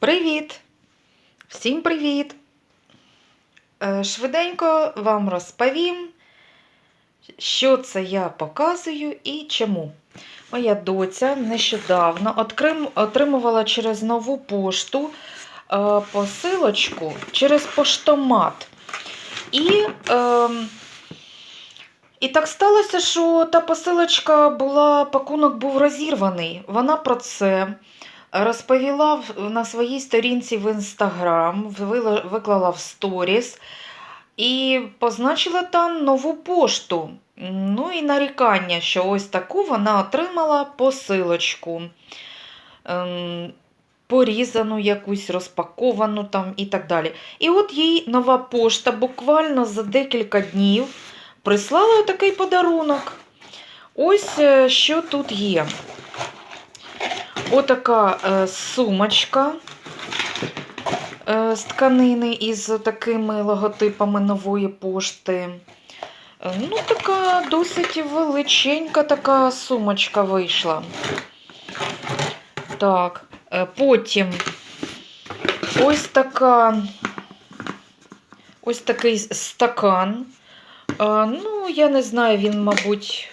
Привіт! Всім привіт! Е, Швиденько вам розповім, що це я показую і чому. Моя доця нещодавно отримувала через нову пошту е, посилочку через поштомат. І, е, і так сталося, що та посилочка була, пакунок був розірваний. Вона про це розповіла на своїй сторінці в інстаграм, виклала в сторіс і позначила там нову пошту. Ну і нарікання, що ось таку вона отримала посилочку. Ем, порізану якусь, розпаковану там і так далі. І от їй нова пошта буквально за декілька днів прислала такий подарунок. Ось е, що тут є. Отака е, сумочка з тканини із такими логотипами нової пошти. Е, Ну, така досить величенька така сумочка вийшла. Так, потім ось така, ось такий стакан. Е, Ну, я не знаю, він, мабуть,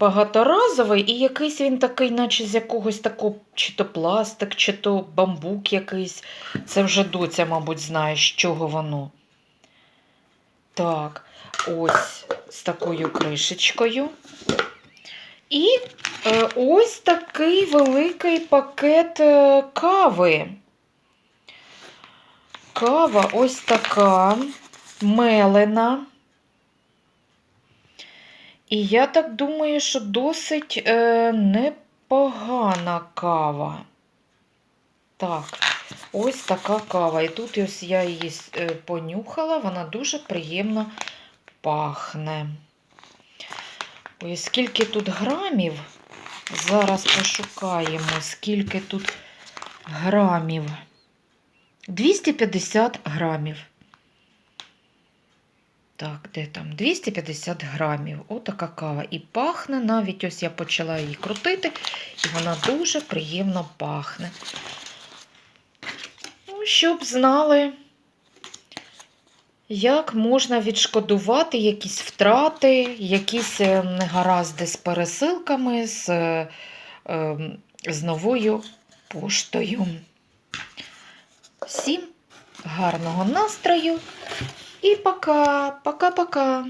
багаторазовий, і якийсь він такий, наче з якогось такого, чи то пластик, чи то бамбук якийсь. Це вже доця, мабуть, знає, з чого воно. Так, ось з такою кришечкою. І е, ось такий великий пакет е, кави. Кава ось така мелена. І я так думаю, що досить е, непогана кава. Так, ось така кава. І тут ось я її е, понюхала, вона дуже приємно пахне. Ой, скільки тут грамів? Зараз пошукаємо, скільки тут грамів. 250 грамів. Так, де там? 250 грамів. Отака кава. І пахне навіть, ось я почала її крутити, і вона дуже приємно пахне. Ну, щоб знали, як можна відшкодувати якісь втрати, якісь е, негаразди з пересилками, з, е, ем, з новою поштою. Всім гарного настрою і пока, пока-пока.